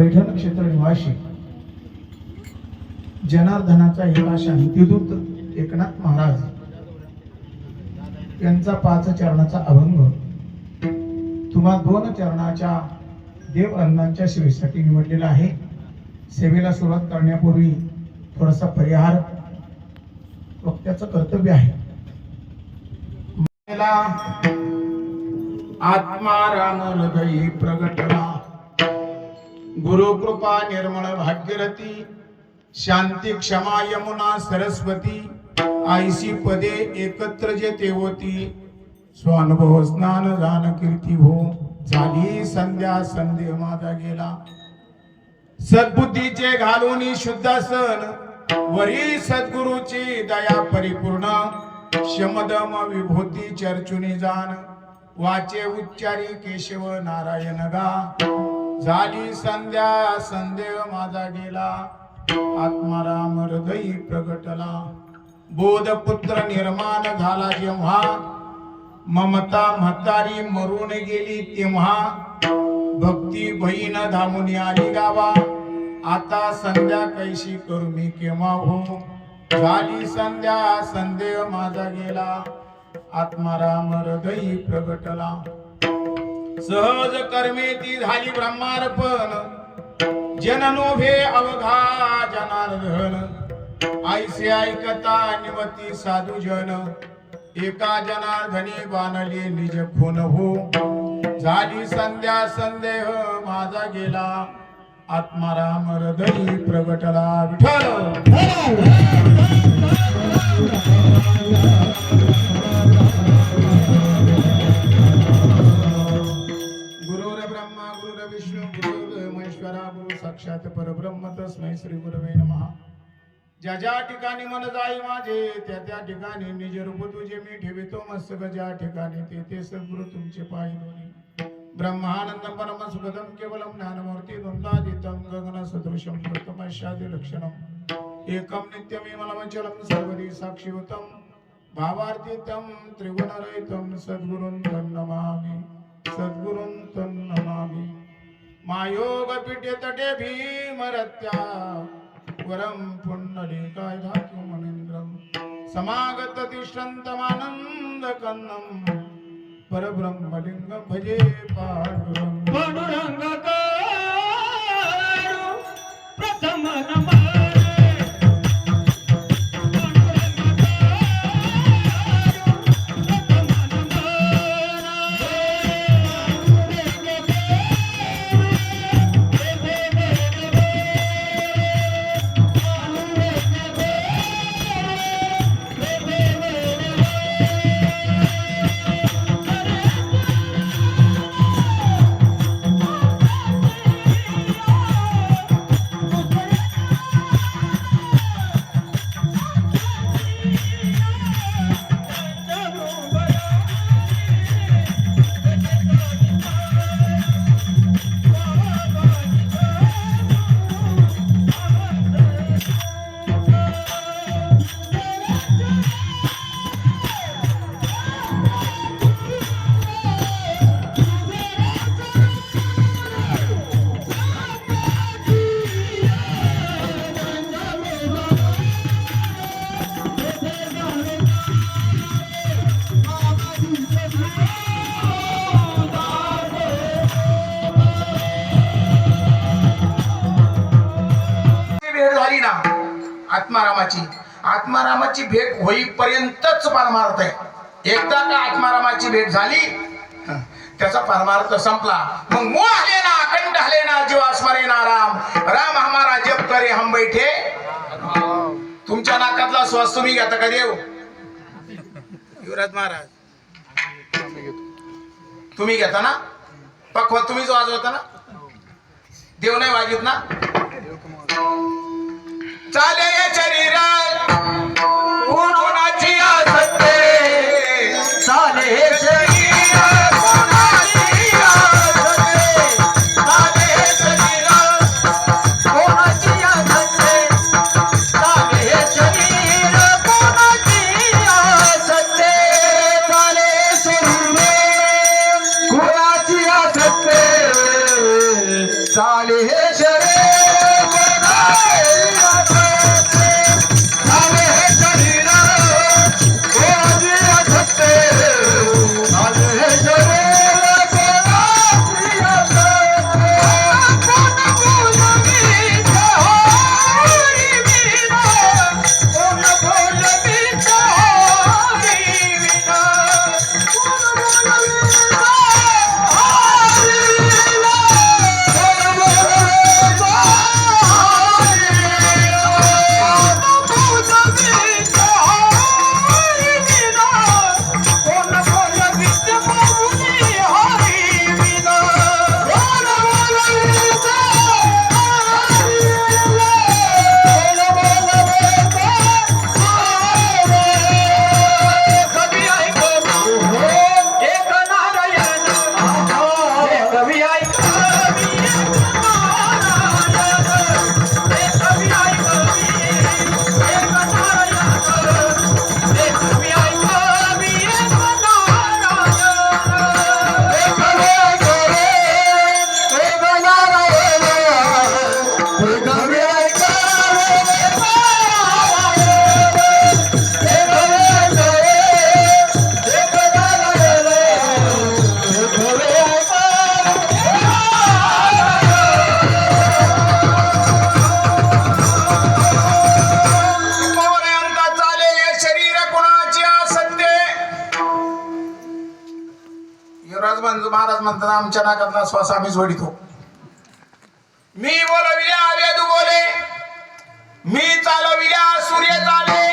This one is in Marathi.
पैठण क्षेत्र निवासी. जनार्दनाचा एका शांतिदूत एकनाथ महाराज. यांचा पाच चरणाचा अभंग. तुम्हा दोन चरणाच्या देव अन्नांच्या सेवेसाठी निवडलेला आहे. सेवेला सुरुवात करण्यापूर्वी थोडासा परिहार. वक्त्याचं कर्तव्य आहे. आत्मा राम हृदय प्रगटला गुरुकृपा निर्मळ भाग्यरथी शांती क्षमा यमुना सरस्वती आईसी पदे एकत्र जे तेवती. स्वानुभव स्नान दान कीर्ती हो झाली संध्या संदेह माझा गेला. सद्बुद्धीचे घालून शुद्धासन वरी सद्गुरूची दया परिपूर्ण शमदम विभूती चर्चुनी जाण वाचे उच्चारी केशव नारायण गा. झाली संध्या संदेह माझा गेला. आत्माराम हृदयी प्रगटला. बोधपुत्र निर्माण झाला जेव्हा. ममता म्हातारी मरून गेली तेव्हा. भक्ती बहीण धामून आली गावा. आता संध्या कैशी करू मी केव्हा हो? झाली संध्या संदेह माझा गेला. आत्माराम हृदयी प्रगटला. सहज कर्मे ती झाली ब्रह्मार्पण. जननोभे अवघा जनार्दन ऐसे ऐकता निमती साधू जन. एका जनार्दनी बाणले निज खून हो. झाली संध्या संदेह माझा गेला. आत्माराम हृदयी प्रगटला विठ्ठल. साक्षात परब्रह्म तस्मै श्री गुरवे नमः. ज्या ज्या ठिकाणी मन जाई माझे त्या त्या ठिकाणी निज रूप तुझे मी ठेवितो मस्तक. ज्या ठिकाणी ते ते सद्गुरु तुमचे पाय दोन्ही ब्रह्मानंद परम सुखदम केवलम ज्ञानमूर्ती द्वंदादितम गगन सदृशम कृतमशादी लक्षणम एकम नित्यमेमलमचलम सर्वदी साक्षीभूतम भावार्थितम त्रिगुणरहितम सद्गुरुं तन्नमामि सद्गुरुं नमामि मायोग पिटे तटे भीमरत्या वरं पुण्डलीकाय धातु मनिन्द्रम समागत तिष्ठन्तमानन्द कन्नम परब्रह्मलिङ्ग भजे पांडुरंग पांडुरंग प्रथम नमः आत्मारामाची. आत्मारामाची भेट होईपर्यंतच परमार्थ आहे. एकदा का आत्मारामाची भेट झाली त्याचा परमार्थ संपला. मग मो आले ना अखंड हले ना जीवा स्मरे ना राम. राम हमारा जप करे हम बैठे. तुमच्या नाकातला श्वास तुम्ही घेता का देव? युवराज महाराज. तुम्ही घेता ना? पक्वा तुम्हीच वाजवता ना? देव नाही वाजवत ना? चाले शरीरा राज महाराज म्हणतात आमच्या नाकातला श्वास आम्हीच जोडितो मी बोलविल्या वेदू बोले. मी चालविल्या सूर्य चाले.